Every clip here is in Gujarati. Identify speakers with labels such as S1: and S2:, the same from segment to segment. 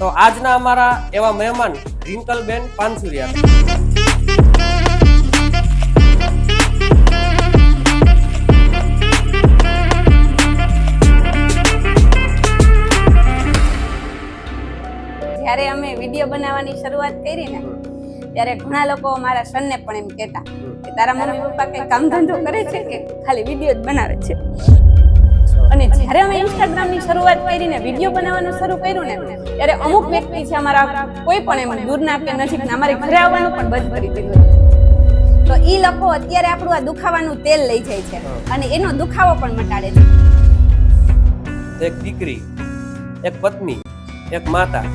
S1: તો આજના અમારા એવા મહેમાન રિંકલબેન પાનસુરિયા.
S2: જ્યારે અમે વીડિયો બનાવવાની શરૂઆત કરી ને ત્યારે ઘણા લોકો મારા સનને પણ એમ કહેતા કે તારા મમ્મી પપ્પા કઈ કામ ધંધો કરે છે કે? ખાલી વીડિયો જ બનાવે છે. અને જ્યારે અમે ઇન્સ્ટાગ્રામની શરૂઆત કરીને વીડિયો બનાવવાનું શરૂ કર્યું ને, ત્યારે અમુક વ્યક્તિ છે અમારા કોઈ પણ એમ દૂરના કે નજીકના, અમારે ઘરે આવવાનું પણ બંધ કરી દીધું તો એ લોકો અત્યારે આપણું આ દુખાવાનું તેલ લઈ જાય છે અને એનો દુખાવો પણ મટાડે છે.
S1: એક દીકરી, એક પત્ની, એક માતા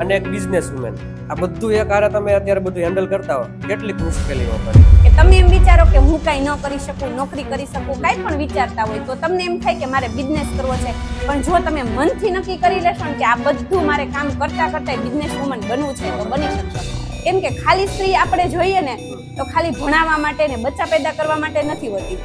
S1: અને એક બિઝનેસ વુમેન આ બધું એક આરે તમે અત્યારે બધું હેન્ડલ કરતા હો. કેટલી મુશ્કેલીઓ પડે
S2: કે તમે એમ વિચારો કે હું કઈ ન કરી શકું, નોકરી કરી શકું, કઈ પણ વિચારતા હોય, તો તમને એમ થાય કે મારે બિઝનેસ કરવો છે. પણ જો તમે મનથી નક્કી કરી લેશો કે આ બધું મારે કામ કરતા કરતા બિઝનેસ વુમન બનવું છે, તો બની શકશો. કેમ કે ખાલી સ્ત્રી આપણે જોઈએ ને, તો ખાલી ભણાવવા માટે ને બચ્ચા પેદા કરવા માટે નથી હોતી.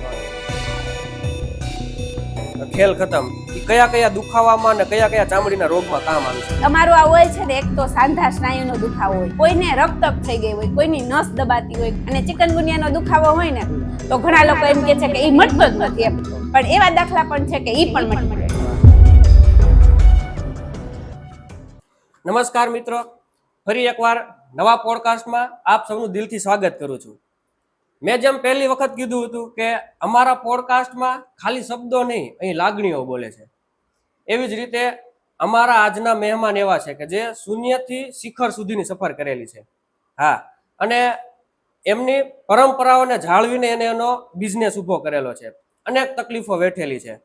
S1: ખેલ ખતમ. કયા કયા દુખાવામાં અને કયા કયા ચામડીના રોગમાં કામ આવે છે?
S2: તમારું આ હોય છે ને એક તો સાંધા સ્નાયુનો દુખાવો હોય. કોઈને રક્તપ થઈ ગઈ હોય કોઈની નસ દબાતી હોય અને ચિકનગુનિયાનો દુખાવો હોય ને તો ઘણા લોકો એમ કે છે કે એ મટતો જ નથી એમ. પણ એવા દાખલા પણ છે કે એ પણ મટી
S1: નમસ્કાર મિત્રો. ફરી એકવાર નવા પોડકાસ્ટમાં આપ સૌનું દિલથી સ્વાગત કરું છું. મેં જેમ પહેલી વખત કીધું હતું કે અમારા પોડકાસ્ટમાં ખાલી શબ્દો નહીં, અહીં લાગણીઓ બોલે છે. એવી જ રીતે અમારા આજના મહેમાન એવા છે કે જે શૂન્યથી શિખર સુધીની સફર કરેલી છે. હા, અને એમની પરંપરાઓને જાળવીને એને એનો બિઝનેસ ઊભો કરેલો છે. અનેક તકલીફો વેઠેલી છે.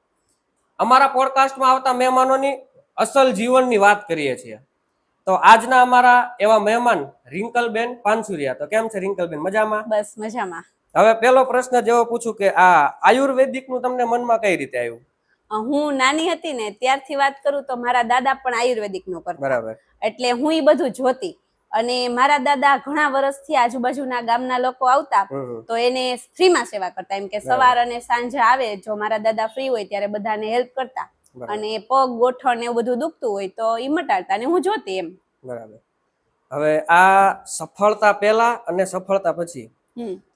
S1: અમારા પોડકાસ્ટમાં આવતા મહેમાનોની અસલ જીવનની વાત કરીએ છીએ. તો આજના અમારા એવા મહેમાન રિંકલબેન પાનસુરિયા. તો કેમ છે રિંકલબેન? મજામાં?
S2: બસ મજામાં.
S1: હવે પેલો પ્રશ્ન જેવો પૂછું કે આ આયુર્વેદિકનું તમને મનમાં કઈ રીતે આવ્યું?
S2: હું નાની હતી ને ત્યારથી વાત કરું તો મારા દાદા પણ આયુર્વેદિક નો કરતા.
S1: બરાબર.
S2: એટલે હું એ બધું જોતી. અને મારા દાદા ઘણા વર્ષથી આજુબાજુના ગામના લોકો આવતા. તો એને ફ્રીમાં સેવા કરતા. એમ કે સવાર અને સાંજે આવે જો મારા દાદા ફ્રી હોય ત્યારે બધાને હેલ્પ કરતા. અને પગ ગોઠણ એવું બધું દુખતું હોય તો એ મટાડતા અને હું જોતી એમ.
S1: બરાબર. હવે આ સફળતા પહેલા અને સફળતા પછી.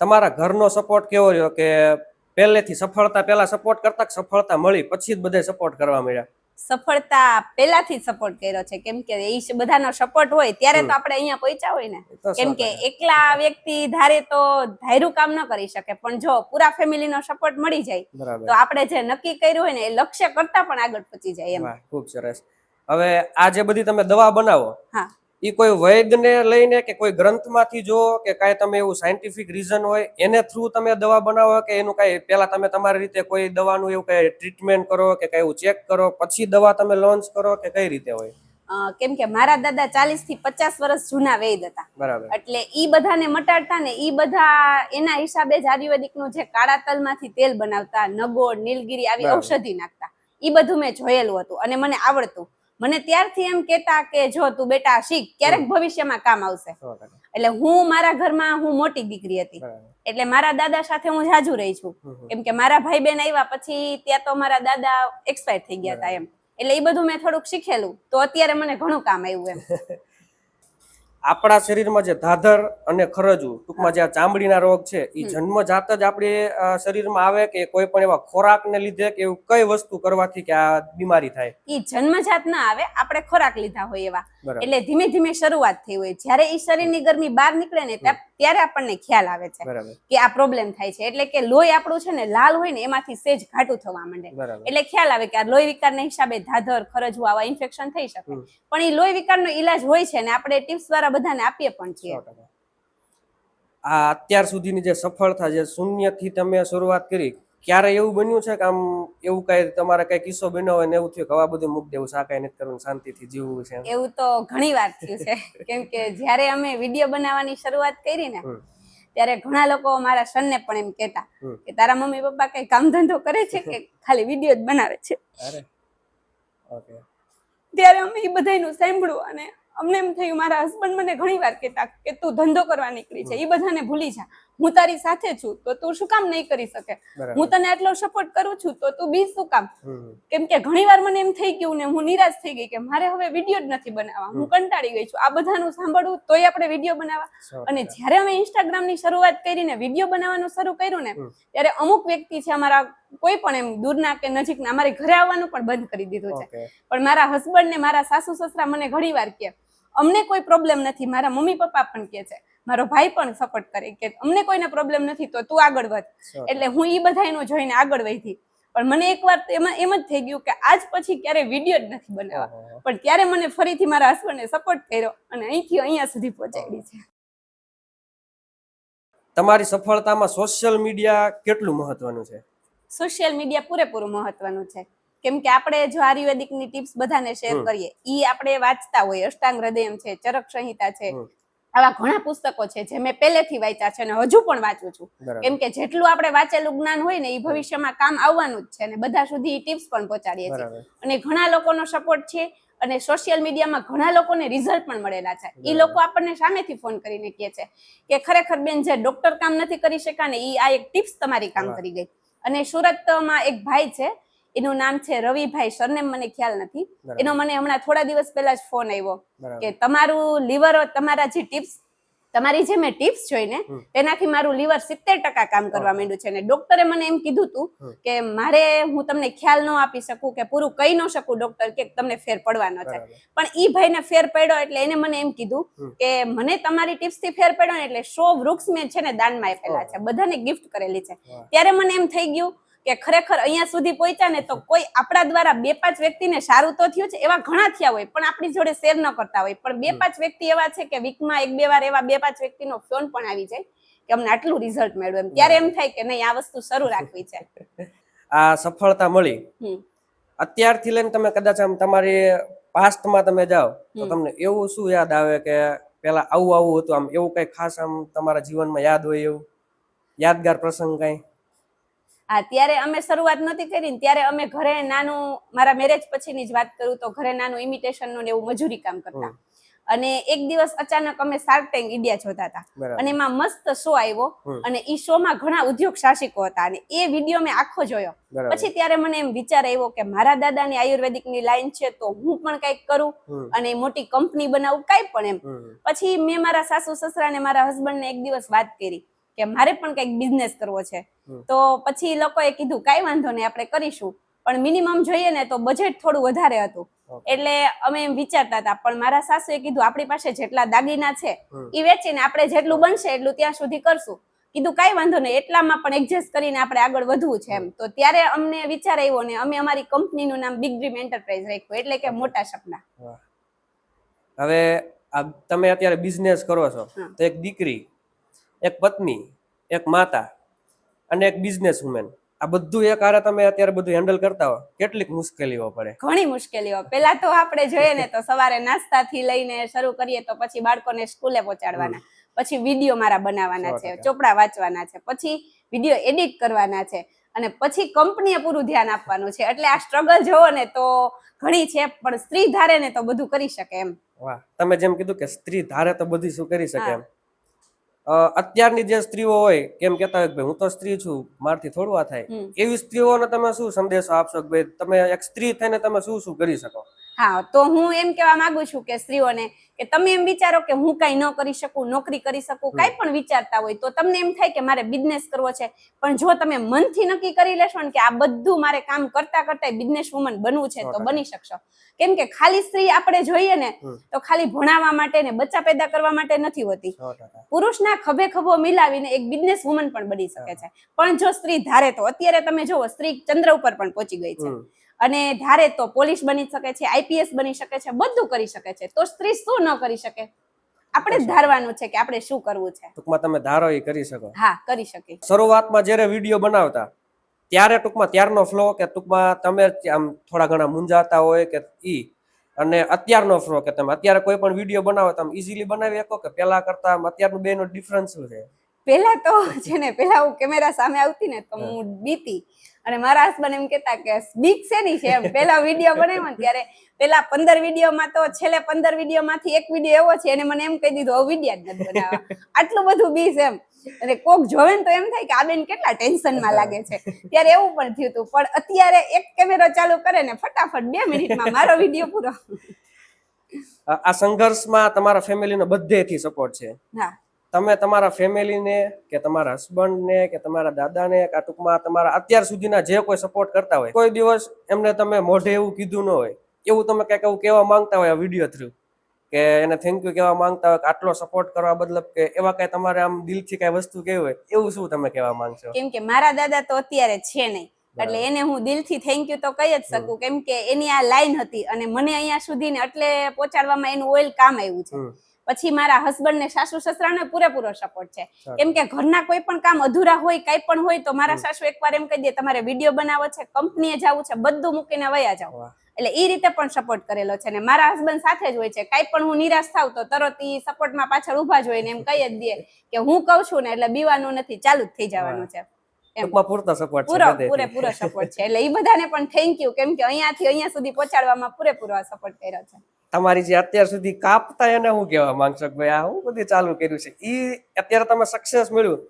S1: તમારા ઘરનો સપોર્ટ કેવો રહ્યો કે પહેલેથી સફળતા પહેલા સપોર્ટ કરતા કે સફળતા મળી? પછી જ બધે સપોર્ટ કરવા મળ્યા?
S2: સફળતા પહેલાથી સપોર્ટ કર્યો છે. કેમ કે એ બધાનો સપોર્ટ હોય ત્યારે તો આપણે અહીંયા પહોંચ્યા હોય ને. કેમ કે એકલા વ્યક્તિ ધારે તો ધાર્યું કામ ન કરી શકે પણ જો પૂરા ફેમિલીનો સપોર્ટ મળી જાય તો આપણે જે નક્કી કર્યું હોય ને એ લક્ષ્ય કરતા પણ આગળ પહોંચી જાય એમ.
S1: ખૂબ સરસ. હવે આ જે બધી તમે દવા બનાવો
S2: હા.
S1: એ કોઈ વૈદને લઈને કે કોઈ ગ્રંથમાંથી જો કે કાંઈ તમે એવું સાયન્ટિફિક રીઝન હોય એને થ્રુ તમે દવા બનાવો કે એનું કાંઈ પહેલાં તમે તમારી રીતે કોઈ દવાનું એવું કઈ ટ્રીટમેન્ટ કરો કે કાંઈ એવું ચેક કરો પછી દવા તમે લોન્ચ કરો કે કઈ રીતે હોય?
S2: કેમ કે મારા દાદા ચાલીસથી પચાસ વર્ષ જૂના વૈદ હતા.
S1: બરાબર.
S2: એટલે ઈ બધાને મટાડતા ને ઈ બધા એના હિસાબે જ આયુર્વેદિકનું જે કાળા તલમાંથી તેલ બનાવતા નગોળ નીલગીરી આવી. ઔષધિ નાખતા. ઈ બધું મેં જોયેલું હતું અને મને આવડતું. મને ત્યારથી એમ કેતા કે જો તું બેટા શીખ ક્યારેક ભવિષ્યમાં કામ આવશે. એટલે હું મારા ઘરમાં હું મોટી દીકરી હતી. એટલે મારા દાદા સાથે હું જાજુ રહી છું. કેમ કે મારા ભાઈ બેન આવ્યા પછી ત્યાં તો મારા દાદા એક્સપાયર થઈ ગયા હતા એમ. એટલે એ બધું મેં થોડુંક શીખેલું. તો અત્યારે મને ઘણું કામ આવ્યું એમ.
S1: આપણા શરીરમાં જે ધાધર અને ખરજવું ટૂંકમાં જે આ ચામડીના રોગ છે એ જન્મ જાત જ આપણી શરીરમાં આવે કે કોઈ પણ એવા ખોરાકને લીધે કે એવું કઈ વસ્તુ કરવાથી કે આ બીમારી થાય?
S2: ઈ જન્મજાત ના આવે આપણે ખોરાક લીધા હોય એવા. એટલે ધીમે ધીમે શરૂઆત થઈ હોય. જ્યારે એ શરીરની ગરમી બહાર નીકળે ને ત્યારે આપણને ખ્યાલ આવે છે કે આ પ્રોબ્લેમ થાય છે. એટલે કે લોહી આપણું છે ને લાલ હોય ને એમાંથી સેજ ઘાટું થવા માંડે. એટલે ખ્યાલ આવે કે આ લોહી વિકારના હિસાબે ધાધર ખરજવું આવા ઇન્ફેક્શન થઈ શકે. પણ એ લોહી વિકારનો ઈલાજ હોય છે ને આપણે ટિપ્સ દ્વારા બધાને આપીએ પણ છીએ.
S1: આ અત્યાર સુધીની જે સફળતા જે શૂન્યથી તમે શરૂઆત કરી. ક્યારે એવું બન્યું છે કે આમ એવું કઈ તમારે કઈ કિસ્સો બન્યો હોય ને એવું થયું કે હવે આ બધું મૂક દેવું શાકાય નથી કરવું શાંતિથી જીવવું છે
S2: એવું તો ઘણી વાર થયું છે. કેમ કે જ્યારે અમે વીડિયો બનાવવાની શરૂઆત કરી ને ત્યારે ઘણા લોકો મારા સનને પણ એમ કહેતા કે તારા મમ્મી પપ્પા કઈ કામ ધંધો કરે છે કે ખાલી વીડિયો જ બનાવે છે? ત્યારે અમે એ બધાનું સાંભળ્યું અને અમને એમ થયું મારા હસબન્ડ મને ઘણી વાર કહેતા કે તું ધંધો કરવા નીકળી છે એ બધાને ભૂલી જા. હું તારી સાથે છું તો તું શું કામ નહીં કરી શકે? હું તને આટલો સપોર્ટ કરું છું તો તું બી શું કામ? કેમ કે ઘણી વાર મને એમ થઈ ગયું ને હું નિરાશ થઈ ગઈ કે મારે હવે વીડિયો જ નથી બનાવવા. હું કંટાળી ગઈ છું. આ બધાનું સાંભળવું તોય આપણે વીડિયો બનાવવા. અને જ્યારે અમે ઇન્સ્ટાગ્રામની શરૂઆત કરીને વીડિયો બનાવવાનું શરૂ કર્યું ને ત્યારે અમુક વ્યક્તિ છે અમારા કોઈ પણ એમ દૂરના કે નજીકના અમારે ઘરે આવવાનું પણ બંધ કરી દીધું છે. પણ મારા હસબન્ડ ને મારા સાસુ સસરા મને ઘણી વાર કે અમને કોઈ પ્રોબ્લેમ નથી મારા મમ્મી પપ્પા પણ કે છે. મારો ભાઈ પણ સપોર્ટ કરે કે અમને કોઈને પ્રોબ્લેમ નથી તો તું આગળ વધ. એટલે હું ઈ બધાનું જોઈને આગળ વધી. પણ મને એકવાર એમાં એમ જ થઈ ગયું કે આજ પછી ક્યારે વીડિયો જ નથી બનાવવા. પણ ત્યારે મને ફરીથી મારા હસબન્ડે સપોર્ટ કર્યો અને અહીંથી અહીંયા સુધી પહોંચાડી છે.
S1: તમારી સફળતામાં સોશિયલ મીડિયા કેટલું મહત્વનું છે?
S2: સોશિયલ મીડિયા પૂરેપૂરું મહત્વનું છે. કેમ કે આપણે જો આયુર્વેદિકની ટિપ્સ બધાને શેર. કરીએ ઈ આપણે વાંચતા હોય અષ્ટાંગ હૃદયમ છે ચરક સંહિતા છે. આવા ઘણા પુસ્તકો છે જે મેં પહેલેથી વાંચ્યા છે અને હજુ પણ વાંચું છું. કેમ કે જેટલું આપણે વાંચેલું જ્ઞાન હોય ને એ ભવિષ્યમાં કામ આવવાનું જ છે અને બધા સુધી ટિપ્સ પણ પહોંચાડીએ છીએ. અને ઘણા લોકોનો સપોર્ટ છે અને સોશિયલ મીડિયામાં ઘણા લોકોને રિઝલ્ટ પણ મળેલા છે. એ લોકો આપણને સામેથી ફોન કરીને કહે છે કે ખરેખર બેન જે ડોક્ટર કામ નથી કરી શકા ને એ આ એક ટિપ્સ તમારી કામ કરી ગઈ. અને સુરતમાં એક ભાઈ છે એનું નામ છે રવિભાઈ સરનેમ મને ખ્યાલ નથી. એનો મને હમણાં થોડા દિવસ પહેલા જ ફોન આવ્યો કે તમારું લીવર તમારા જે ટિપ્સ તમારી જે મેં ટિપ્સ જોઈને. તેનાથી મારું લીવર સિત્તેર ટકા કામ કરવા માંડ્યું છે. અને ડોક્ટરે મને એમ કીધું હતું કે મારે હું તમને ખ્યાલ ન આપી શકું કે પૂરું કહી ન શકું ડોક્ટર કે તમને ફેર પડવાનો છે. પણ ઈ ભાઈને ફેર પડ્યો એટલે એને મને એમ કીધું કે મને તમારી ટિપ્સથી ફેર પડ્યો ને એટલે સો વૃક્ષ મેં છે ને દાનમાં આપેલા છે. બધાને ગિફ્ટ કરેલી છે. ત્યારે મને એમ થઈ ગયું કે ખરેખર અહીંયા સુધી પહોંચ્યા ને તો કોઈ આપણા દ્વારા બે પાંચ વ્યક્તિને સારું તો થયું છે એવા ઘણા થયા હોય પણ આપણી જોડે શેર ન કરતા હોય. પણ બે પાંચ વ્યક્તિ એવા છે કે વીકમાં એક બે વાર એવા બે પાંચ વ્યક્તિનો ફોન પણ આવી જાય કે અમને આટલું રિઝલ્ટ મળ્યું એમ. ત્યારે એમ થાય કે નહીં આ વસ્તુ શરૂ રાખવી છે.
S1: આ સફળતા મળી. અત્યારથી લઈને તમે કદાચ આમ તમારી પાસ્ટમાં તમે જાઓ તો તમને એવું શું યાદ આવે કે પેલા આવું આવું હતું? આમ એવું કઈ ખાસ આમ તમારા જીવનમાં યાદ હોય એવું? યાદગાર પ્રસંગ કઈ?
S2: હા ત્યારે અમે શરૂઆત નહોતી કરી ત્યારે અમે ઘરે નાનું મારા મેરેજ પછીની જ વાત કરું તો ઘરે નાનું ઇમિટેશનનું ને એવું મજૂરી કામ કરતા. અને એક દિવસ અચાનક અમે શાર્ક ટેન્ક ઇન્ડિયા જોતા હતા. અને એમાં મસ્ત શો આવ્યો અને ઈ શો માં ઘણા ઉદ્યોગ સાહસિકો હતા અને એ વીડિયો મેં આખો જોયો. પછી ત્યારે મને એમ વિચાર આવ્યો કે મારા દાદાની આયુર્વેદિકની લાઈન છે તો હું પણ કંઈક કરું અને મોટી કંપની બનાવું કઈ પણ એમ. પછી મેં મારા સાસુ સસરા ને મારા હસબન્ડ ને એક દિવસ વાત કરી. કે મારે પણ કંઈક બિઝનેસ કરવો છે. તો પછી લોકોએ કીધું કાંઈ વાંધો નહીં આપણે કરીશું. પણ મિનિમમ જોઈએ ને તો બજેટ થોડું વધારે હતું. એટલે અમે એમ વિચારતા હતા પણ મારા સાસુએ કીધું આપણી પાસે જેટલા દાગીના છે એ વેચીને આપણે જેટલું બનશે એટલું ત્યાં સુધી કરશું. કીધું કાંઈ વાંધો નહીં એટલામાં પણ એડજસ્ટ કરીને આપણે આગળ વધવું છે એમ. તો ત્યારે અમને વિચાર આવ્યો ને અમે અમારી કંપનીનું નામ બિગ ડ્રીમ એન્ટરપ્રાઇઝ રાખ્યું એટલે કે મોટા સપના.
S1: હવે આ તમે અત્યારે બિઝનેસ કરો છો તો એક દીકરી એક પત્ની એક માતા અને એક બિઝનેસ વુમેન આ બધું એક આરે તમે અત્યારે બધું હેન્ડલ કરતા હો. કેટલીક મુશ્કેલીઓ પડે.
S2: ઘણી મુશ્કેલીઓ. પેલા તો આપણે જોઈએ ને તો સવારે નાસ્તાથી લઈને શરૂ કરીએ તો પછી બાળકોને સ્કૂલે પહોંચાડવાના. પછી વીડિયો મારા બનાવવાના છે ચોપડા વાંચવાના છે પછી વીડિયો એડિટ કરવાના છે અને પછી કંપનીએ પૂરું ધ્યાન આપવાનું છે. એટલે આ સ્ટ્રગલ જોવો ને તો ઘણી છે પણ સ્ત્રી ધારે ને તો બધું કરી શકે એમ.
S1: વાહ. તમે જેમ કીધું કે સ્ત્રી ધારે તો બધું શું કરી શકે એમ. અત્યારની જે સ્ત્રીઓ હોય કેમ કેતા હોય કે ભાઈ હું તો સ્ત્રી છું મારથી થોડું આ થાય. એવી સ્ત્રીઓને તમે શું સંદેશો આપશો કે ભાઈ તમે એક સ્ત્રી થઈને તમે શું શું કરી શકો
S2: હા તો હું એમ કહેવા માંગુ છું કે સ્ત્રીઓને કે તમે એમ વિચારો કે હું કઈ ન કરી શકું નોકરી કરી શકું કઈ પણ વિચારતા હોય તો તમને એમ થાય કે મારે બિઝનેસ કરવો છે. પણ જો તમે મનથી નક્કી કરી લેશો ને કે આ બધું મારે કામ કરતા કરતા બિઝનેસ વુમન બનવું છે તો બની શકશો. કેમ કે ખાલી સ્ત્રી આપણે જોઈએ ને તો ખાલી ભણાવવા માટે ને બચ્ચા પેદા કરવા માટે નથી હોતી. પુરુષના ખભે ખભો મિલાવીને એક બિઝનેસ વુમન પણ બની શકે છે. પણ જો સ્ત્રી ધારે તો અત્યારે તમે જોવો સ્ત્રી ચંદ્ર ઉપર પણ પહોંચી ગઈ છે. અને ધારે તો પોલીસ બની શકે છે આઈપીએસ બની શકે છે બધું કરી શકે છે. તો સ્ત્રી શું ન કરી શકે? આપણે ધારવાનું છે કે આપણે શું કરવું છે.
S1: ટૂંકમાં તમે ધારો એ કરી શકો.
S2: હા કરી શકે.
S1: શરૂઆતમાં જ્યારે વીડિયો બનાવતા ત્યારે ટૂંકમાં ત્યારનો ફ્લો કે ટૂંકમાં તમે આમ થોડા ઘણા મૂંઝાતા હોય કે ઈ અને અત્યારનો ફ્લો કે તમે અત્યારે કોઈ પણ વીડિયો બનાવો તમે ઇઝીલી બનાવી શકો કે પહેલા કરતા અત્યારનું બેનો ડિફરન્સ શું છે?
S2: પહેલા તો છે ને પહેલા હું કેમેરા સામે આવતી ને તો હું બીતી. અને મારા હસબન્ડ એમ કેતા કે બીક શેની છે. એમ પેલા વીડિયો બનાવ્યો ને ત્યારે પેલા પંદર વિડીયોમાં તો છેલ્લે પંદર વિડીયોમાંથી એક વીડિયો એવો છે એને મને એમ કહી દીધું હવે વીડિયો જ નથી બનાવવા. આટલું બધું બીસ એમ. અને કોક જોવે ને તો એમ થાય કે આ બેન કેટલા ટેન્શનમાં લાગે છે. ત્યારે એવું પણ થયું હતું. પણ અત્યારે એક કેમેરો ચાલુ કરે ને ફટાફટ બે મિનિટમાં મારો વીડિયો પૂરો.
S1: આ આ સંઘર્ષમાં તમારા ફેમિલીનો બધેથી સપોર્ટ છે.
S2: હા.
S1: તમે તમારા ફેમિલીને કે તમારા હસબન્ડને કે તમારા દાદાને કે ટૂંકમાં તમારા અત્યાર સુધીના જે કોઈ સપોર્ટ કરતા હોય કોઈ દિવસ એમને તમે મોઢે એવું કીધું ન હોય એવું તમે કંઈક એવું કહેવા માંગતા હોય આ વીડિયો થ્રુ કે એને થેન્ક યુ કહેવા માંગતા હોય કે આટલો સપોર્ટ કરવા બદલ કે એવા કઈ તમારે આમ દિલથી કઈ વસ્તુ કેવી હોય એવું શું તમે કહેવા માંગશો?
S2: કેમ કે મારા દાદા તો અત્યારે છે નહીં એટલે એને હું દિલથી થેન્ક યુ તો કહી જ શકું કેમ કે એની આ લાઈન હતી અને મને અહીંયા સુધી એટલે પહોંચાડવામાં એનું ઓઇલ કામ આવ્યું છે. પછી મારા હસબન્ડ ને સાસુ સસરાને પૂરેપૂરો સપોર્ટ છે. કેમ કે ઘરના કોઈ પણ કામ અધૂરા હોય કઈ પણ હોય તો મારા સાસુ એકવાર એમ કહી દે તમારે વીડિયો બનાવો છે કંપનીએ જવું છે બધું મૂકીને વયા
S1: જાવ
S2: એટલે એ રીતે પણ સપોર્ટ કરેલો છે ને મારા હસબન્ડ સાથે જ હોય છે. કઈ પણ હું નિરાશ થાવ તો તરત ઈ સપોર્ટમાં પાછળ ઊભા જ હોય ને એમ કહી જ દે કે હું કઉ છું ને એટલે બીવાનું નથી ચાલુ જ થઈ જવાનું છે.
S1: ટૂંકમાં પૂરતો સપોર્ટ છે
S2: પૂરો પૂરેપૂરો સપોર્ટ છે. એટલે એ બધાને પણ થેન્ક યુ કેમ કે અહીંયાથી અહીંયા સુધી પહોંચાડવામાં પૂરેપૂરો સપોર્ટ કર્યો છે.
S1: તમારી જે અત્યાર સુધી કાપતા એને હું કહેવા માંગશો કે ભાઈ આ હું બધું ચાલુ કર્યું છે. એ અત્યારે તમે સક્સેસ મળ્યું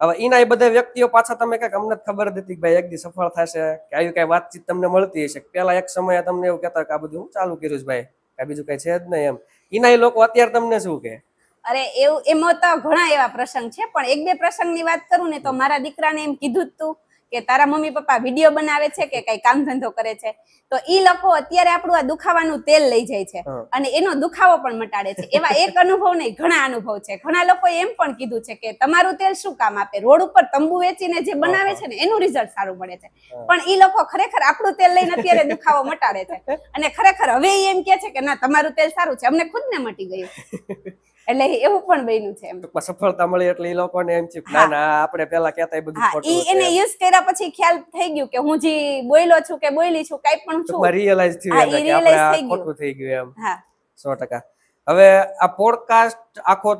S1: હવે એના એ બધા વ્યક્તિઓ પાછા તમે કંઈક અમને ખબર હતી કે ભાઈ એક દી સફળ થશે. કે આવી કઈ વાતચીત તમને મળતી હશે. પેલા એક સમયે તમને એવું કહેતા કે આ બધું હું ચાલુ કર્યું છે ભાઈ. આ બીજું કઈ છે જ નહીં એમ. એના એ લોકો અત્યારે તમને શું કે
S2: અરે એવું એમાં તો ઘણા એવા પ્રસંગ છે પણ એક બે પ્રસંગની વાત કરું ને તો મારા દીકરાને એમ કીધું જ તું કે તારા મમ્મી પપ્પા વીડિયો બનાવે છે કે કઈ કામ ધંધો કરે છે. તો ઈ લોકો અત્યારે આપણું આ દુખાવાનું તેલ લઈ જાય છે અને એનો દુખાવો પણ મટાડે છે. એવા એક અનુભવ નહીં ઘણા અનુભવ છે. ઘણા લોકો એમ પણ કીધું છે કે તમારું તેલ શું કામ આપે? રોડ ઉપર તંબુ વેચીને જે બનાવે છે ને એનું રિઝલ્ટ સારું મળે છે. પણ ઈ લોકો ખરેખર આપણું તેલ લઈને અત્યારે દુખાવો મટાડે છે. અને ખરેખર હવે એમ કે છે કે ના તમારું તેલ સારું છે. અમને ખુદને મટી ગયું. એટલે એવું પણ બન્યું છે એમ.
S1: સફળતા મળી એટલે એ લોકોને એમ છે ના ના આપણે પેલા કહેતા એ બધું ખોટું
S2: ઈ એને યુઝ કર્યા પછી ખ્યાલ થઈ ગયું કે હું જે બોયલો છું કે બોયલી છું કાઈ પણ છું.
S1: રિયલાઈઝ થયું કે આપણે. ખોટું થઈ ગયું એમ.
S2: હા.
S1: સો ટકા. હવે આ પોડકાસ્ટ આખો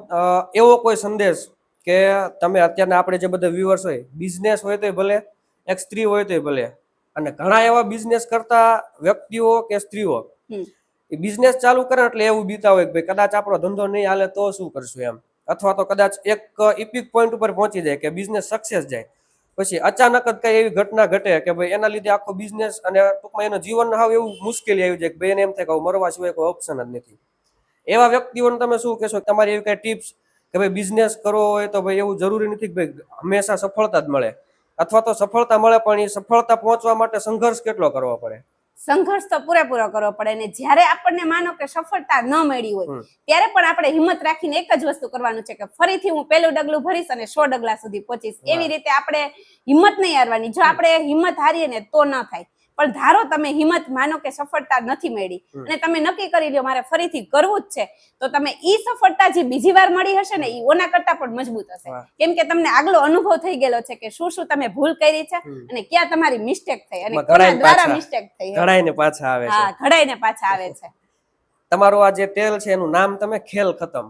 S1: એવો કોઈ સંદેશ કે તમે અત્યારના આપણે જે બધા વ્યુઅર્સ હોય બિઝનેસ હોય તોય ભલે એક સ્ત્રી હોય તોય ભલે અને ઘણા એવા બિઝનેસ કરતા વ્યક્તિઓ કે સ્ત્રીઓ એ બિઝનેસ ચાલુ કરે એટલે એવું બીતા હોય કે ભાઈ કદાચ આપણો ધંધો નહીં હાલે તો શું કરશું એમ? અથવા તો કદાચ એક ઇપિક પોઈન્ટ ઉપર પહોંચી જાય કે બિઝનેસ સક્સેસ જાય. પછી અચાનક જ કઈ એવી ઘટના ઘટે કે ભાઈ એના લીધે આખો બિઝનેસ અને ટૂંકમાં એનો જીવન હાવ એવું મુશ્કેલી આવી જાય કે ભાઈ એને એમ થાય કે મરવા સિવાય કોઈ ઓપ્શન જ નથી. એવા વ્યક્તિઓને તમે શું કહેશો કે તમારી એવી કઈ ટિપ્સ કે ભાઈ બિઝનેસ કરવો હોય તો ભાઈ એવું જરૂરી નથી કે ભાઈ હંમેશા સફળતા જ મળે. અથવા તો સફળતા મળે પણ એ સફળતા પહોંચવા માટે સંઘર્ષ કેટલો કરવો પડે?
S2: સંઘર્ષ તો પૂરેપૂરો કરવો પડે ને જ્યારે આપણને માનો કે સફળતા ન મળી હોય ત્યારે પણ આપણે હિંમત રાખીને એક જ વસ્તુ કરવાનું છે કે ફરીથી હું પેલું ડગલું ભરીશ અને સો ડગલા સુધી પહોંચીશ. એવી રીતે આપણે હિંમત નહીં હારવાની. જો આપણે હિંમત હારીએ ને તો ન થાય. પણ ધારો તમે હિંમત માનો કે સફળતા નથી મળી અને તમે નક્કી કરી લ્યો મારે ફરીથી કરવું જ છે તો તમે ઈ સફળતા જે બીજી વાર મળી હશે ને ઈ ઓના કરતા પણ મજબૂત હશે. કેમ કે તમને આગલો અનુભવ થઈ ગયેલો છે કે શું શું તમે ભૂલ કરી છે અને ક્યાં તમારી મિસ્ટેક થઈ અને કોના દ્વારા મિસ્ટેક થઈ.
S1: ઘડાઈને પાછા આવે છે.
S2: હા ઘડાઈને પાછા આવે છે.
S1: તમારું આ જે ટેલ છે એનું નામ તમે ખેલ ખતમ.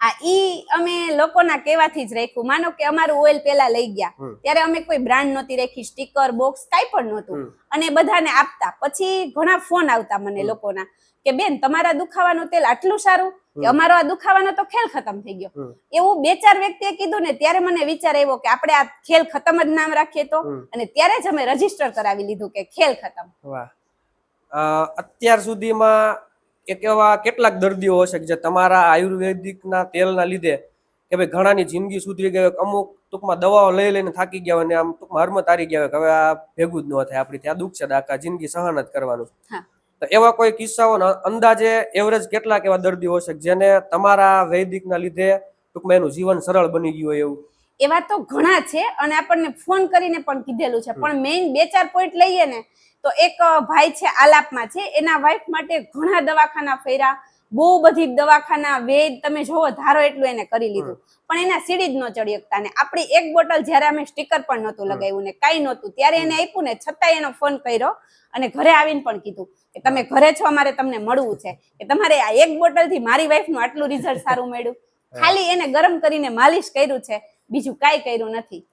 S2: આ ઈ અમે લોકોના કહેવાથી જ રાખ્યું. માનો કે અમારું ઓઇલ પેલા લઈ ગયા. ત્યારે અમે કોઈ બ્રાન્ડ નહોતી રાખી સ્ટીકર બોક્સ કાંઈ પણ નહોતું. અને બધાને આપતા. પછી ઘણા ફોન આવતા મને લોકોના કે બેન તમારા દુખાવાનું તેલ આટલું સારું? કે અમારો આ દુખાવાનો તો ખેલ ખતમ થઈ ગયો. એવું બે ચાર વ્યક્તિએ કીધું ને ત્યારે મને વિચાર આવ્યો કે આપણે આ ખેલ ખતમ જ નામ રાખીએ તો? અને ત્યારે જ અમે રજિસ્ટર કરાવી લીધું કે ખેલ ખતમ.
S1: અત્યાર સુધીમાં એક એવા કેટલાક દર્દીઓ હશે કે જે તમારા આયુર્વેદિકના તેલના લીધે કે ભાઈ ઘણાની જિંદગી સુધરી ગઈ અમુક ટૂંકમાં દવાઓ લઈ લઈને થાકી ગયા હોય અને આમ ટૂંકમાં હરમત હારી ગયા હોય હવે આ ભેગું જ ન થાય આપણી ત્યાં દુઃખ છે આખા જિંદગી સહન જ કરવાનું તો એવા કોઈ કિસ્સાઓ અંદાજે એવરેજ કેટલાક એવા દર્દીઓ હશે જેને તમારા વૈદિકના લીધે ટૂંકમાં એનું જીવન સરળ બની ગયું હોય એવું?
S2: એવા તો ઘણા છે અને આપણને ફોન કરીને પણ કીધેલું છે. પણ મેઇન બે ચાર પોઈન્ટ લઈએ ને તો એક ભાઈ છે આલાપમાં છે. એના વાઈફ માટે ઘણા દવાખાના ફર્યા. બહુ બધી દવાખાના વેદ તમે જોવો ધારો એટલું એને કરી લીધું. પણ એના સીડી જ ન ચડી શકતા ને આપણી એક બોટલ જ્યારે અમે સ્ટીકર પણ નહોતું લગાવ્યું ને કાંઈ નહોતું. ત્યારે એને આપ્યું ને છતાં એનો ફોન કર્યો અને ઘરે આવીને પણ કીધું કે તમે ઘરે છો અમારે તમને મળવું છે. કે તમારે આ એક બોટલથી મારી વાઈફનું આટલું રિઝલ્ટ સારું મળ્યું. ખાલી એને ગરમ કરીને માલિશ કર્યું છે. બીજું કાંઈ કર્યું નથી.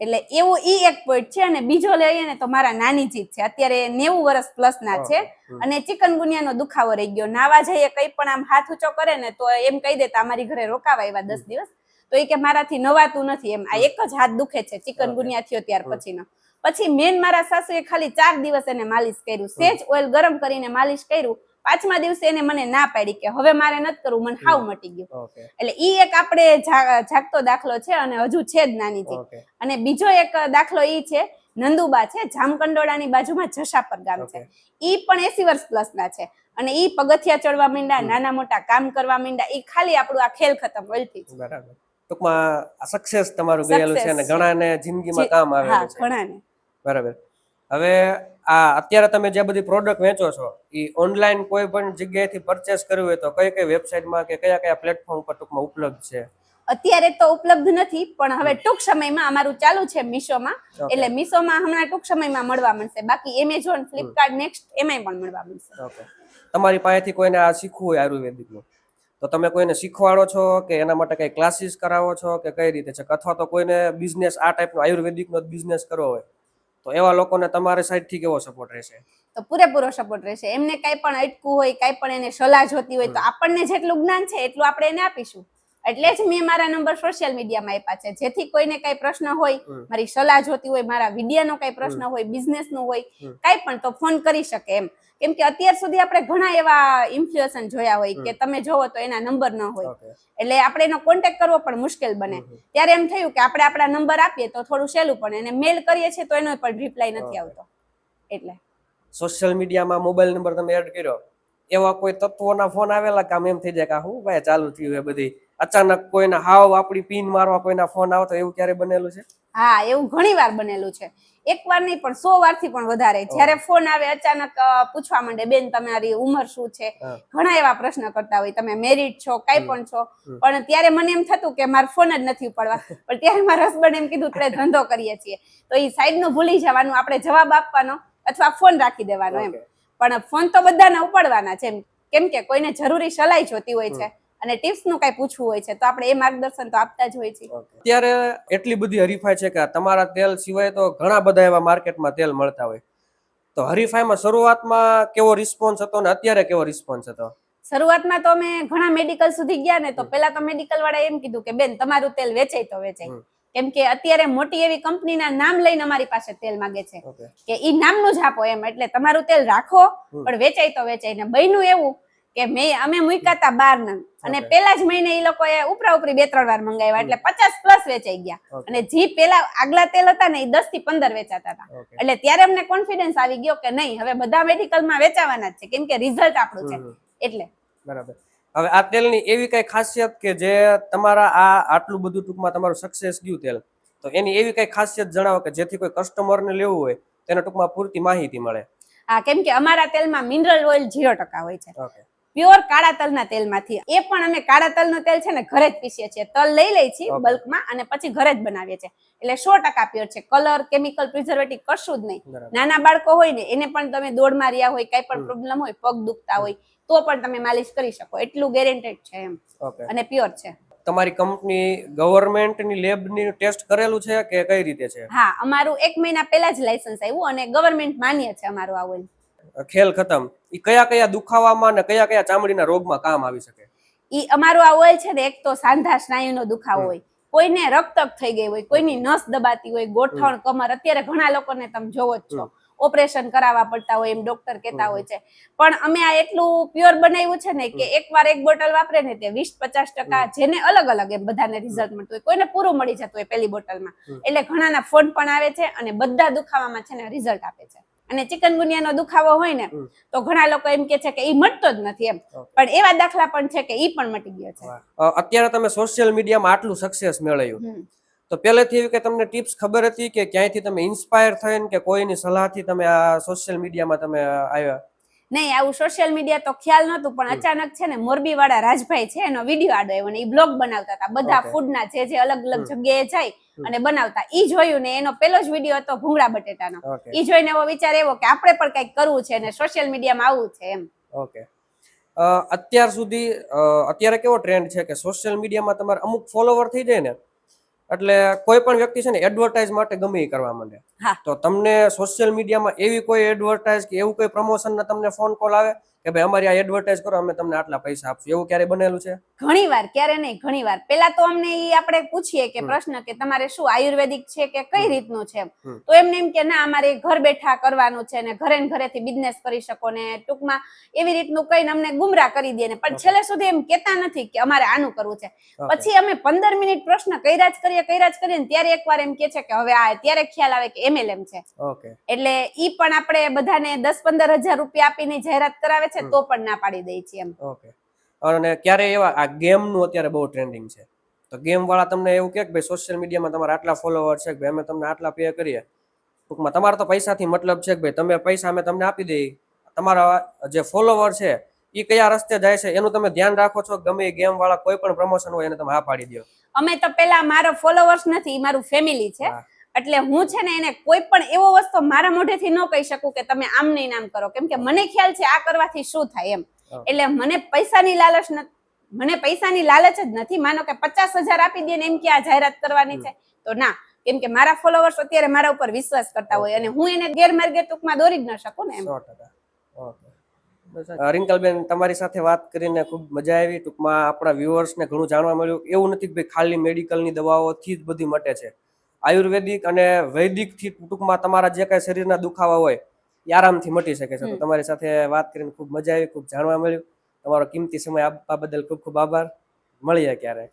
S2: એટલે એવું ઈ એક પોઈન્ટ છે અને બીજો લઈએ ને તો મારા નાની જીત છે. અત્યારે નેવું વર્ષ પ્લસ ના છે
S1: અને
S2: અને ચિકનગુનિયાનો દુખાવો રહી ગયો. નાવા જઈએ કઈ પણ આમ હાથ ઊંચો કરે ને તો એમ કહી દેતા અમારી ઘરે રોકાવા આવ્યા દસ દિવસ. તો એ કે મારાથી નવાતું નથી એમ. આ એક જ હાથ દુખે છે ચિકનગુનિયા થયો ત્યાર. પછીનો. પછી મેન મારા સાસુએ ખાલી ચાર દિવસ એને માલિશ કર્યું. સેજ ઓઇલ ગરમ કરીને માલિશ કર્યું. પાંચમા દિવસે એને મને ના પાડી કે હવે મારે નથી કરવું મને હાવ મટી ગયું. એટલે ઈ એક આપણે જાગતો દાખલો છે અને હજુ છે જ
S1: નાનીજી
S2: અને બીજો એક દાખલો ઈ છે નંદુબા છે જામકંડોળાની બાજુમાં જશાપર ગામ છે. ઈ પણ એસી વર્ષ પ્લસ ના છે. અને ઈ પગથિયા ચડવા માંડ્યા નાના મોટા કામ કરવા માંડ્યા ઈ ખાલી આપણું આ ખેલ ખતમ ઓલથી જ.
S1: બરાબર. ટૂંકમાં સક્સેસ તમારું ગયેલું છે અને ઘણાને જિંદગીમાં કામ
S2: હા
S1: આવેલું છે.
S2: ઘણાને.
S1: બરાબર. હવે આ અત્યારે તમે જે બધી પ્રોડક્ટ વેચો છો એ ઓનલાઈન કોઈ પણ જગ્યાએથી પરચેસ કરવી હોય તો કઈ કઈ વેબસાઇટમાં કે કયા કયા પ્લેટફોર્મ પર ટૂંકમાં ઉપલબ્ધ છે?
S2: અત્યારે તો ઉપલબ્ધ નથી પણ હવે ટૂંક સમયમાં અમારું ચાલુ છે મીશોમાં. એટલે મીશોમાં હમણાં ટૂંક સમયમાં મળવા મળશે. બાકી એમેઝોન ફ્લિપકાર્ટ નેક્સ્ટ એમાંય પણ મળવા મળશે.
S1: તમારી પાસેથી કોઈને આ શીખવું હોય આયુર્વેદિકનું? તો તમે કોઈને શીખવાડો છો કે એના માટે કઈ ક્લાસીસ કરાવો છો કે કઈ રીતે છે? અથવા તો કોઈને બિઝનેસ આ ટાઈપનો આયુર્વેદિકનો બિઝનેસ કરવો હોય? તો એવા લોકોને તમારી સાઈડથી કેવો સપોર્ટ રહેશે?
S2: તો પૂરેપૂરો સપોર્ટ રહેશે. એમને કાંઈ પણ અટકું હોય કાંઈ પણ એને સલાહ જોતી હોય તો આપણને જેટલું જ્ઞાન છે એટલું આપણે એને આપીશું. એટલે જ મેં મારા નંબર સોશિયલ મીડિયામાં આપ્યા છે. જેથી કોઈને કઈ પ્રશ્ન હોય મારી સલાહ જોતી હોય મારા વિડીયાનો કઈ પ્રશ્ન હોય બિઝનેસનો હોય કઈ પણ તો ફોન કરી શકે એમ. કેમ કે અત્યાર સુધી આપણે ઘણા એવા ઇન્ફ્લુએન્સન જોયા હોય કે તમે જોવો તો એના નંબર ન હોય. એટલે આપણે એનો કોન્ટેક્ટ કરવો પણ મુશ્કેલ બને. ત્યારે એમ થયું કે આપણે આપણા નંબર આપીએ તો થોડું સહેલું પડે અને મેલ કરીએ છીએ તો એનો પણ રિપ્લાય નથી આવતો. એટલે.
S1: સોશિયલ મીડિયામાં મોબાઈલ નંબર તમે એડ કર્યો. એવા કોઈ તત્વોના ફોન આવેલા કામ એમ થઈ જાય કે હું ભાઈ ચાલુ થયું એ બધી અચાનક કોઈના હાવ આપણી પિન મારવા કોઈના ફોન આવતો એવું ક્યારે બનેલું છે?
S2: હા એવું ઘણી વાર બનેલું છે. એક વાર નહીં પણ સો વારથી પણ વધારે. જ્યારે ફોન આવે અચાનક પૂછવા માંડે બેન તમારી ઉંમર શું છે? ઘણા એવા પ્રશ્ન કરતા હોય તમે મેરિડ છો કઈ પણ છો? પણ ત્યારે મને એમ થતું કે મારે ફોન જ નથી ઉપાડવા. પણ ત્યારે મારા હસબન્ડ એમ કીધું આપણે ધંધો કરીએ છીએ. તો એ સાઈડનું ભૂલી જવાનું આપણે જવાબ આપવાનો અથવા ફોન રાખી દેવાનો એમ. પણ ફોન તો બધાને ઉપાડવાના છે. કેમ કે કોઈને જરૂરી સલાહ જોતી હોય છે. અને ટિપ્સનું કઈ પૂછવું હોય છે તો આપણે એ માર્ગદર્શન તો આપતા જ હોય છે
S1: અત્યારે એટલી બધી હરીફાઈ છે કે તમારા તેલ સિવાય તો ઘણા બધા એવા માર્કેટમાં તેલ મળતા હોય. તો હરીફાઈમાં શરૂઆતમાં કેવો રિસ્પોન્સ હતો ને અત્યારે કેવો રિસ્પોન્સ હતો?
S2: શરૂઆતમાં તો અમે ઘણા મેડિકલ સુધી ગયા ને તો પેલા તો મેડિકલ વાળા એમ કીધું કે બેન તમારું તેલ વેચાય તો વેચાય. કેમ કે અત્યારે મોટી એવી કંપનીના નામ લઈને અમારી પાસે તેલ માંગે છે. કે ઈ નામનું જ આપો એમ એટલે તમારું તેલ રાખો પણ વેચાય તો વેચાય. ને બન્યું એવું કે મેં અમે મૂક્યા હતા બાર નંગ અને પેલા જ મહિને એ લોકોએ ઉપરા ઉપરી બે ત્રણ વાર મંગાવ્યા એટલે પચાસ પ્લસ વેચાઈ ગયા. અને જે પેલા આગલા તેલ હતા ને એ દસથી પંદર વેચાતા હતા એટલે ત્યારે અમને કોન્ફિડન્સ આવી ગયો કે નહીં હવે બધા મેડિકલમાં વેચાવાના જ છે કેમ કે રિઝલ્ટ આપણું છે. એટલે.
S1: બરાબર. હવે આ તેલની એવી કઈ ખાસિયત કે જે તમારા આ આટલું બધું ટૂંકમાં તમારું સક્સેસ ગયું તેલ તો એની એવી કઈ ખાસિયત જણાવો કે જેથી કોઈ કસ્ટમરને લેવું હોય તેને ટૂંકમાં પૂરતી માહિતી મળે.
S2: હા કેમ કે અમારા તેલમાં મિનરલ ઓઇલ ઝીરો ટકા હોય છે. પ્યોર કાળા તલના તેલમાંથી. એ પણ અમે કાળા તલનું તેલ છે ને ઘરે જ પીસીએ છીએ. તલ લઈ લઈએ છીએ. બલ્કમાં અને પછી ઘરે જ બનાવીએ છીએ. એટલે સો ટકા પ્યોર છે. કલર કેમિકલ પ્રિઝર્વેટિવ કશું જ નહીં. નાના બાળકો હોય ને એને પણ તમે દોડમાં રહ્યા હોય કઈ પણ પ્રોબ્લેમ હોય પગ દુખતા હોય તો પણ તમે માલિશ કરી શકો. એટલું ગેરેન્ટેડ છે એમ. અને પ્યોર છે.
S1: તમારી કંપની ગવર્મેન્ટની લેબની ટેસ્ટ કરેલું છે કે કઈ રીતે છે?
S2: હા અમારું એક મહિના પહેલા જ લાયસન્સ આવ્યું અને ગવર્મેન્ટ માન્ય છે અમારું આ ઓઇલ
S1: ખેલ ખતમ ઈ કયા કયા દુખાવામાં અને કયા કયા ચામડીના રોગમાં કામ આવી શકે?
S2: ઈ અમારું આ ઓઇલ છે ને એક તો સાંધા સ્નાયુનો દુખાવો. હોય. કોઈને રક્તક થઈ ગઈ હોય કોઈની નસ દબાતી હોય ગોઠણ કમર અત્યારે ઘણા લોકોને તમે જોવો જ છો. ઓપરેશન કરાવવા પડતા હોય એમ ડોક્ટર કહેતા હોય છે. પણ અમે આ એટલું પ્યોર બનાવ્યું છે ને કે એકવાર એક બોટલ વાપરે ને તે વીસ પચાસ ટકા જેને અલગ અલગ એમ બધાને રિઝલ્ટ મળતું હોય. કોઈને પૂરું મળી જતું હોય પેલી બોટલમાં. એટલે ઘણાના ફોન પણ આવે છે અને બધા દુખાવામાં છે ને રિઝલ્ટ આપે છે. અને ચિકનગુનિયાનો દુખાવો હોય ને તો ઘણા લોકો એમ કે છે કે ઈ મટતો જ નથી એમ. પણ એવા દાખલા પણ છે કે ઈ પણ મટી ગયો છે.
S1: અત્યારે તમે સોશિયલ મીડિયામાં આટલું સક્સેસ મેળવ્યું. તો પહેલેથી એવી કે તમને ટિપ્સ ખબર હતી કે ક્યાંયથી તમે ઇન્સ્પાયર થઈને કે કોઈની સલાહથી તમે આ સોશિયલ મીડિયામાં તમે આવ્યા?
S2: નહીં આવું સોશિયલ મીડિયા તો ખ્યાલ નહોતું પણ અચાનક છે ને મોરબી વાળા રાજભાઈ છે એનો વીડિયો આડો આવ્યો ને એ બ્લોગ બનાવતા હતા. બધા
S1: ફૂડ
S2: ફૂડના જે જે અલગ અલગ જગ્યાએ જાય અને બનાવતા. ઈ જોયું ને એનો પેલો જ વીડિયો હતો ભૂંગળા બટેટાનો. ઈ જોઈને એવો વિચાર એવો કે આપણે પણ કંઈક કરવું છે ને સોશિયલ મીડિયામાં આવું છે એમ.
S1: ઓકે અત્યાર સુધી અત્યારે કેવો ટ્રેન્ડ છે કે સોશિયલ મીડિયામાં તમારે અમુક ફોલોવર થઈ જાય ને એટલે કોઈ પણ વ્યક્તિ છે ને એડવર્ટાઇઝ માટે ગમે એ કરવા માંડે. તો તમને સોશિયલ મીડિયામાં એવી કોઈ એડવર્ટાઇઝ કે એવું કોઈ પ્રમોશનના તમને ફોન કોલ આવે કે ભાઈ અમારી આ એડવર્ટાઇઝ કરો અમે તમને આટલા પૈસા આપશું? એવું ક્યારે બનેલું છે?
S2: ઘણી વાર ક્યારે નહીં ઘણી વાર. પેલા તો અમને એ આપણે પૂછીએ કે પ્રશ્ન કે તમારે શું આયુર્વેદિક છે કે કઈ રીતનું છે તો એમને એમ કે ના અમારે ઘર બેઠા કરવાનું છે ને ઘરે ને ઘરેથી બિઝનેસ કરી શકો ને ટૂંકમાં એવી રીતનું કઈ અમને ગુમરાહ કરી દે ને. પણ છેલ્લે સુધી એમ કેતા નથી કે અમારે આનું કરવું છે. પછી અમે પંદર મિનિટ પ્રશ્ન કર્યા જ કરીએ કર્યા જ કરીએ ત્યારે એકવાર એમ કે છે કે હવે આ ત્યારે ખ્યાલ આવે કે એમએલએમ છે.
S1: ઓકે.
S2: એટલે ઈ પણ આપણે બધાને દસ પંદર હજાર રૂપિયા આપીને જાહેરાત કરાવે છે તો પણ ના પાડી દે છે એમ.
S1: ઓકે. અને ક્યારે એવા આ ગેમનું અત્યારે બહુ ટ્રેન્ડિંગ છે? તો ગેમ વાળા તમને એવું કે ભાઈ સોશિયલ મીડિયામાં તમારા આટલા ફોલોવર છે કે ભાઈ અમે તમને આટલા પે કરીએ. ટૂંકમાં તમારે તો પૈસાથી મતલબ છે કે ભાઈ તમે પૈસા અમે તમને આપી દઈએ. તમારા જે ફોલોવર છે એ કયા રસ્તે જાય છે એનું તમે ધ્યાન રાખો છો ગમે ગેમ વાળા કોઈ પણ પ્રમોશન હોય એને તમે હા પાડી દો.
S2: અમે તો પેલા મારો ફોલોવર્સ નથી મારું ફેમિલી છે. એટલે હું છે ને એને કોઈ પણ એવો વસ્તુ મારા મોઢેથી ન કહી શકું કે તમે આમ નહીં નામ કરો. કેમ કે મને ખ્યાલ છે આ કરવાથી શું થાય એમ. એટલે મને પૈસાની લાલચ ન મને પૈસાની લાલચ જ નથી. માનો કે પચાસ હજાર આપી દે ને એમ કે આ જાહેરાત કરવાની છે? તો ના. કેમ કે મારા ફોલોવર્સ અત્યારે મારા ઉપર વિશ્વાસ કરતા હોય અને હું એને ગેરમાર્ગે ટૂંકમાં દોરી જ ન શકું ને એમ.
S1: રિંકલબેન તમારી સાથે વાત કરીને ખૂબ મજા આવી. ટૂંકમાં આપણા વ્યુઅર્સને ઘણું જાણવા મળ્યું. એવું નથી કે ભાઈ ખાલી મેડિકલની દવાઓથી જ બધી મટે છે. આયુર્વેદિક અને વૈદિકથી ટૂંકમાં તમારા જે કાંઈ શરીરના દુખાવા હોય એ આરામથી મટી શકે છે. તો તમારી સાથે વાત કરીને ખૂબ મજા આવી ખૂબ જાણવા મળ્યું. તમારો કિંમતી સમય આપવા બદલ ખૂબ ખૂબ આભાર. મળીએ ક્યારેક.